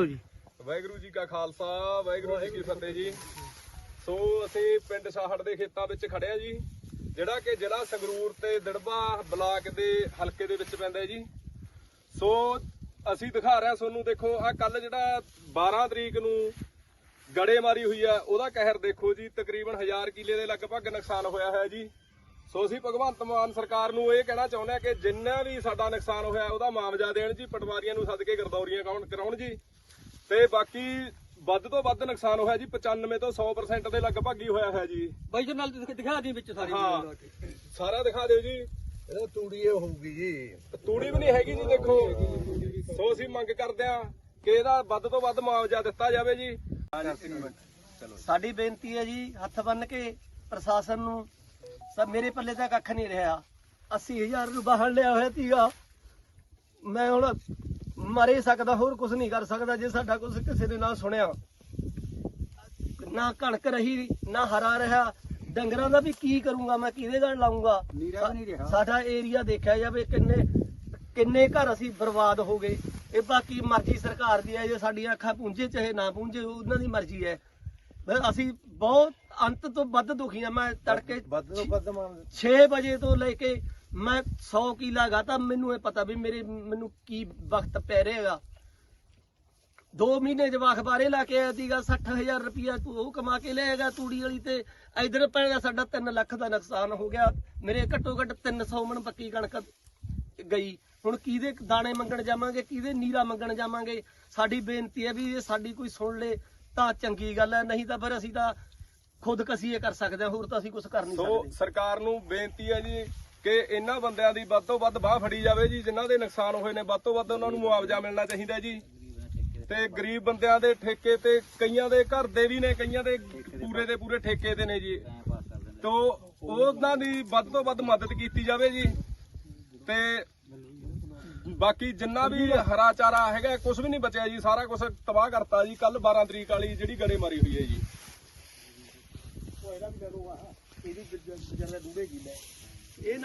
ਵਾਹਿਗੁਰੂ ਜੀ। ਕਾ ਖਾਲਸਾ, ਵਾਹਿਗੁਰੂ ਜੀ ਕੀ ਫਤਿਹ ਜੀ। ਸੋ ਅਸੀਂ ਪਿੰਡ ਸਾਹੜ ਦੇ ਖੇਤਾਂ ਵਿੱਚ ਖੜੇ ਆ ਜੀ, ਜਿਹੜਾ ਕਿ ਜ਼ਿਲ੍ਹਾ ਸੰਗਰੂਰ ਤੇ ਦੜਬਾ ਬਲਾਕ ਦੇ ਹਲਕੇ ਦੇ ਵਿੱਚ ਪੈਂਦਾ ਹੈ ਜੀ। ਸੋ ਅਸੀਂ ਦਿਖਾ ਰਹੇ ਤੁਹਾਨੂੰ, ਦੇਖੋ ਆ ਕੱਲ ਜਿਹੜਾ 12 ਤਰੀਕ ਨੂੰ ਗੜੇ ਮਾਰੀ ਹੋਈ ਆ, ਉਹਦਾ ਕਹਿਰ ਦੇਖੋ ਜੀ, ਤਕਰੀਬਨ 1000 ਕਿੱਲੇ ਦੇ ਲਗਭਗ ਨੁਕਸਾਨ ਹੋਇਆ ਹੈ ਜੀ। ਸੋ ਅਸੀਂ ਭਗਵੰਤ ਮਾਨ ਸਰਕਾਰ ਨੂੰ ਇਹ ਕਹਿਣਾ ਚਾਹੁੰਦੇ ਹਾਂ ਕਿ ਜਿੰਨਾ ਵੀ ਸਾਡਾ ਨੁਕਸਾਨ ਹੋਇਆ, ਉਹਦਾ ਮੁਆਵਜ਼ਾ ਦੇਣ ਜੀ, ਪਟਵਾਰੀਆਂ ਨੂੰ ਸੱਦ ਕੇ ਗਰਦੌਰੀਆਂ ਕਰਾਉਣ ਜੀ। ਤੇ ਬਾਕੀ ਵੱਧ ਤੋਂ ਵੱਧ ਨੁਕਸਾਨ ਹੋਇਆ ਜੀ 95 ਤੋਂ 100% ਦੇ ਲਗਭਗ ਹੀ ਹੋਇਆ ਹੈ ਜੀ। ਬਾਈ ਜੀ ਨਾਲ ਦਿਖ- ਦਿਖਾ ਦੀ ਵਿੱਚ ਸਾਰੀ ਹਾਂ। ਸਾਰਾ ਦਿਖਾ ਦਿਓ ਜੀ। ਇਹਦਾ ਤੂੜੀ ਇਹ ਹੋਊਗੀ ਜੀ। ਤੂੜੀ ਵੀ ਨਹੀਂ ਹੈਗੀ ਜੀ ਦੇਖੋ। ਸੋ ਅਸੀਂ ਮੰਗ ਕਰਦੇ ਆ ਕਿ ਇਹਦਾ ਵੱਧ ਤੋਂ ਵੱਧ ਮੁਆਵਜ਼ਾ ਦਿੱਤਾ ਜਾਵੇ ਜੀ। ਸਾਡੀ ਬੇਨਤੀ ਹੈ ਜੀ ਹੱਥ ਬੰਨ ਕੇ ਪ੍ਰਸ਼ਾਸਨ ਨੂੰ ਸਭ ਮੇਰੇ ਪੱਲੇ ਤਾਂ ਕੱਖ ਨਹੀਂ ਰਿਹਾ। 80000 ਨੂੰ ਬਾਹਰ ਲਿਆ ਹੋਇਆ ਸੀਗਾ। ਮੈਂ ਹੁਣ ਮਰੇ ਸਕਦਾ ਹੋਰ ਕੁਝ ਨਹੀਂ ਕਰ ਸਕਦਾ ਜੇ ਸਾਡਾ ਕੁਝ ਕਿਸੇ ਨੇ ਨਾ ਸੁਣਿਆ। ਨਾ ਕਣਕ ਰਹੀ ਨਾ ਹਰਾ ਰਿਹਾ ਡੰਗਰਾਂ ਦਾ ਵੀ ਕੀ ਕਰੂੰਗਾ ਮੈਂ ਕਿਹਦੇ ਨਾਲ ਲਾਉਂਗਾ ਨੀਰਾ ਵੀ ਨਹੀਂ ਰਿਹਾ। ਸਾਡਾ ਏਰੀਆ ਦੇਖਿਆ ਜਾਵੇ ਕਿੰਨੇ ਕਿੰਨੇ ਘਰ ਅਸੀਂ ਬਰਬਾਦ ਹੋ ਗਏ। ਇਹ ਬਾਕੀ ਮਰਜ਼ੀ ਸਰਕਾਰ ਦੀ ਹੈ ਜੇ ਸਾਡੀਆਂ ਅੱਖਾਂ ਪੂੰਝੇ ਚਾਹੇ ਨਾ ਪੂੰਝੇ ਉਹਨਾਂ ਦੀ ਮਰਜ਼ੀ ਹੈ। ਅਸੀਂ ਬਹੁਤ ਅੰਤ ਤੋਂ ਵੱਧ ਦੁਖੀ ਹਾਂ। ਮੈਂ ਤੜਕੇ ਵੱਧ ਤੋਂ ਵੱਧ ਮੰਨ 6 ਵਜੇ ਤੋਂ ਲੈ ਕੇ ਮੈਂ 100 ਕਿਲਾ ਗਾਤਾ ਮੈਨੂੰ ਇਹ ਪਤਾ ਵੀ ਮੇਰੇ ਮੈਨੂੰ ਕੀ ਵਕਤ ਪੈ ਰਹੇਗਾ ਦੋ ਮਹੀਨੇ ਜਵਾਖ ਬਾਰੇ ਲਾ ਕੇ ਆਇਆ ਸੀਗਾ 60000 ਰੁਪਇਆ ਤੂੰ ਉਹ ਕਮਾ ਕੇ ਲਿਆਏਗਾ ਤੂੜੀ ਵਾਲੀ ਤੇ ਇਧਰ ਪੈਣਾ ਸਾਡਾ 3 ਲੱਖ ਦਾ ਨੁਕਸਾਨ ਹੋ ਗਿਆ। ਮੇਰੇ ਘੱਟੋ ਘੱਟ 300 ਮਣ ਪੱਕੀ ਕਣਕ ਗਈ। ਹੁਣ ਕਿਹਦੇ ਦਾਣੇ ਮੰਗਣ ਜਾਵਾਂਗੇ ਕਿਹਦੇ ਨੀਰਾ ਮੰਗਣ ਜਾਵਾਂਗੇ? ਸਾਡੀ ਬੇਨਤੀ ਹੈ ਵੀ ਇਹ ਸਾਡੀ ਕੋਈ ਸੁਣ ਲੇ ਤਾਂ ਚੰਗੀ ਗੱਲ ਹੈ ਨਹੀਂ ਤਾਂ ਫਿਰ ਅਸੀਂ ਤਾਂ ਖੁਦ ਕਸੀਏ ਕਰ ਸਕਦੇ ਹਾਂ ਹੋਰ ਤਾਂ ਅਸੀਂ ਕੁਝ ਕਰ ਨਹੀਂ ਸੋ ਸਕਦੇ। ਸਰਕਾਰ ਨੂੰ ਬੇਨਤੀ ਹੈ ਜੀ ਕਿ ਇਹਨਾਂ ਬੰਦਿਆਂ ਦੀ ਵੱਧ ਤੋਂ ਵੱਧ ਬਾਹ ਫੜੀ ਜਾਵੇ ਜੀ, ਜਿਨ੍ਹਾਂ ਦੇ ਨੁਕਸਾਨ ਹੋਏ ਨੇ, ਵੱਧ ਤੋਂ ਵੱਧ ਉਹਨਾਂ ਨੂੰ ਮੁਆਵਜ਼ਾ ਮਿਲਣਾ ਚਾਹੀਦਾ ਜੀ। ਤੇ ਗਰੀਬ ਬੰਦਿਆਂ ਦੇ ਠੇਕੇ ਤੇ ਕਈਆਂ ਦੇ ਘਰ ਦੇ ਵੀ ਨੇ, ਕਈਆਂ ਦੇ ਪੂਰੇ ਦੇ ਪੂਰੇ ਠੇਕੇ ਤੇ ਨੇ ਜੀ। ਤੋ ਉਹਨਾਂ ਦੀ ਵੱਧ ਤੋਂ ਵੱਧ ਮਦਦ ਕੀਤੀ ਜਾਵੇ ਜੀ। ਤੇ ਬਾਕੀ ਜਿੰਨਾ ਵੀ ਹਰਾ ਚਾਰਾ ਹੈਗਾ ਕੁਝ ਵੀ ਨਹੀਂ ਬਚਿਆ ਜੀ, ਸਾਰਾ ਕੁਝ ਤਬਾਹ ਕਰਤਾ ਜੀ। ਕੱਲ 12 ਤਰੀਕ ਵਾਲੀ ਜਿਹੜੀ ਗੜੇ ਮਾਰੀ ਹੋਈ ਹੈ ਜੀ। ਇਹ